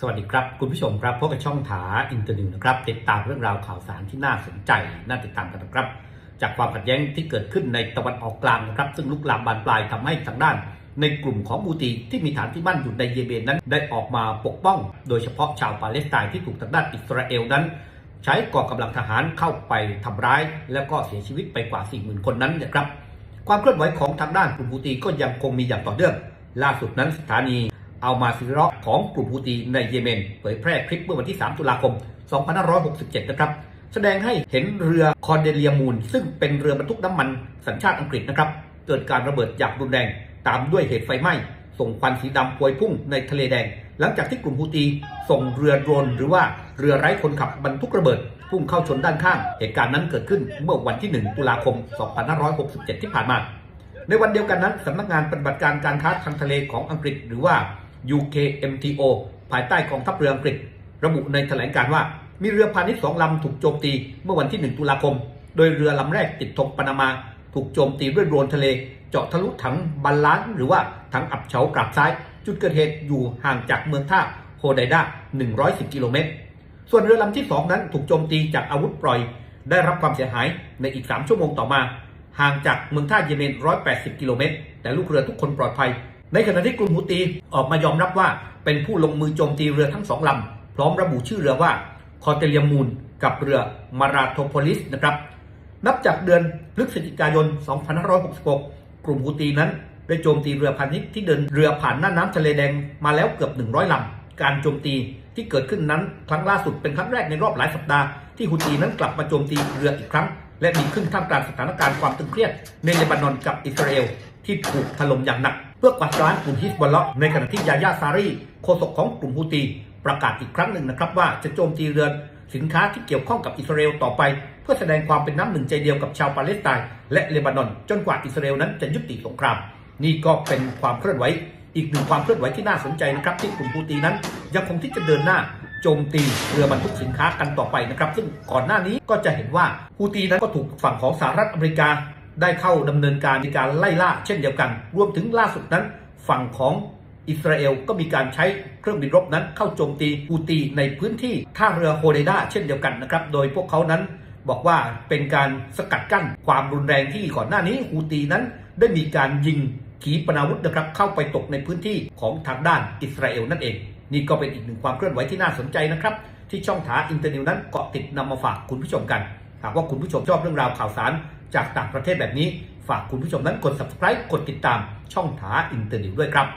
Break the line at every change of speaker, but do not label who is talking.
สวัสดีครับ คุณผู้ชมครับพบกับช่องถาอินเตอร์นิวนะครับ ติดตามเรื่องราวข่าวสารที่น่าสนใจ น่าติดตามกันนะครับ จากความขัดแย้งที่เกิดขึ้นในตะวันออกกลางนะครับ ซึ่งลุกลามบานปลายทำให้ทางด้าน ในกลุ่มของมูตีที่มีฐานที่มั่นอยู่ในเยเมนนั้น ได้ออกมาปกป้อง โดยเฉพาะชาวปาเลสไตน์ที่ถูกทางด้านอิสราเอลนั้น ใช้กองกำลังทหารเข้าไปทำร้าย แล้วก็เสียชีวิตไปกว่า 40,000 คนนั้นนะครับ ความเคลื่อนไหวของทางด้านกลุ่มฮูตีก็ยังคงมีอย่างต่อเนื่องล่าสุดนั้นสถานี อัลมาซิเราะของกลุ่มฮูตีในเยเมน เผยแพร่คลิปเมื่อวันที่ 3 ตุลาคม 2567 นะครับ แสดงให้เห็นเรือคอนเดเลียมูน ซึ่งเป็นเรือบรรทุกน้ำมันสัญชาติอังกฤษนะครับ เกิดการระเบิดอย่างรุนแรง ตามด้วยเหตุไฟไหม้ ส่งควันสีดำพวยพุ่งในทะเลแดง หลังจากที่กลุ่มฮูตีส่งเรือโดรนหรือว่าเรือไร้คนขับบรรทุกระเบิดพุ่งเข้าชนด้านข้าง เหตุการณ์นั้นเกิดขึ้นเมื่อวันที่ 1 ตุลาคม 2567 ที่ผ่านมา ในวันเดียวกันนั้นสำนักงานปฏิบัติการการค้าทางทะเลของอังกฤษหรือว่า UKMTO ภายใต้กองทัพเรืออังกฤษ ระบุในแถลงการว่า มีเรือพาณิชย์สองลำถูกโจมตีเมื่อวันที่ 1 ตุลาคม โดยเรือลำแรกติดธงปานามาถูกโจมตีด้วยโดรนทะเล เจาะทะลุถังบัลลานหรือว่าถังอับเฉากลับซ้าย จุดเกิดเหตุอยู่ห่างจากเมืองท่าโฮไดดา110 กิโลเมตร ส่วนเรือลำที่ 2 นั้นถูกโจมตีจากอาวุธปล่อย ได้รับความเสียหายในอีก 3 ชั่วโมงต่อมา ห่างจากเมืองท่าเยเมน 180 กิโลเมตร แต่ลูกเรือทุกคนปลอดภัย ในขณะที่กลุ่มฮูตีออกมายอมรับว่าเป็นผู้ลงมือโจมตีเรือทั้งสองลำ พร้อมระบุชื่อเรือว่าคอเตเลียมูนกับเรือมาราโทโพลิสนะครับ นับจากเดือนพฤศจิกายน 2566 กลุ่มฮูตีนั้นได้โจมตีเรือพาณิชย์ที่เดินเรือผ่านหน้าน้ำทะเลแดงมาแล้วเกือบ 100ลำ การโจมตีที่เกิดขึ้นนั้นครั้งล่าสุดเป็นครั้งแรกในรอบหลายสัปดาห์ที่ฮูตีนั้นกลับมาโจมตีเรืออีกครั้ง และมีขึ้นท่ามกลางสถานการณ์ความตึงเครียดในเลบานอนกับอิสราเอลที่ถูกถล่มอย่างหนัก เพื่อกวาดล้างกลุ่มฮิสบอลเลาะในขณะที่ยายาซารีโฆษกของกลุ่มฮูตีประกาศอีกครั้งหนึ่งนะครับว่าจะโจมตีเรือสินค้าที่เกี่ยวข้องกับอิสราเอลต่อไป เพื่อแสดงความเป็นน้ำหนึ่งใจเดียวกับชาวปาเลสไตน์และเลบานอน จนกว่าอิสราเอลนั้นจะยุติสงคราม นี่ก็เป็นความเคลื่อนไหวอีกหนึ่งความเคลื่อนไหวที่น่าสนใจนะครับที่กลุ่มฮูตีนั้น ยังคงที่จะเดินหน้าโจมตีเรือบรรทุกสินค้ากันต่อไปนะครับ ซึ่งก่อนหน้านี้ก็จะเห็นว่าฮูตีนั้นก็ถูกฝั่งของสหรัฐอเมริกา ได้เข้าดำเนินการในการไล่ล่าเช่นเดียวกัน รวมถึงล่าสุดนั้น ฝั่งของอิสราเอลก็มีการใช้เครื่องบินรบนั้นเข้าโจมตีฮูตีในพื้นที่ท่าเรือโฮเดดาเช่นเดียวกันนะครับ โดยพวกเขานั้นบอกว่าเป็นการสกัดกั้นความรุนแรงที่ก่อนหน้านี้ฮูตีนั้น ได้มีการยิงขีปนาวุธนะครับเข้าไปตกในพื้นที่ของทางด้านอิสราเอลนั่นเอง นี่ก็เป็นอีกหนึ่งความเคลื่อนไหวที่น่าสนใจนะครับ ที่ช่องถาอินเตอร์เนิวนั้นเกาะติดนำมาฝากคุณผู้ชมกัน หากว่าคุณผู้ชมชอบเรื่องราวข่าวสาร จากต่างประเทศแบบนี้ ฝากคุณผู้ชมนั้นกด subscribe กดติดตามช่องถาอินเตอร์นิวด้วยครับ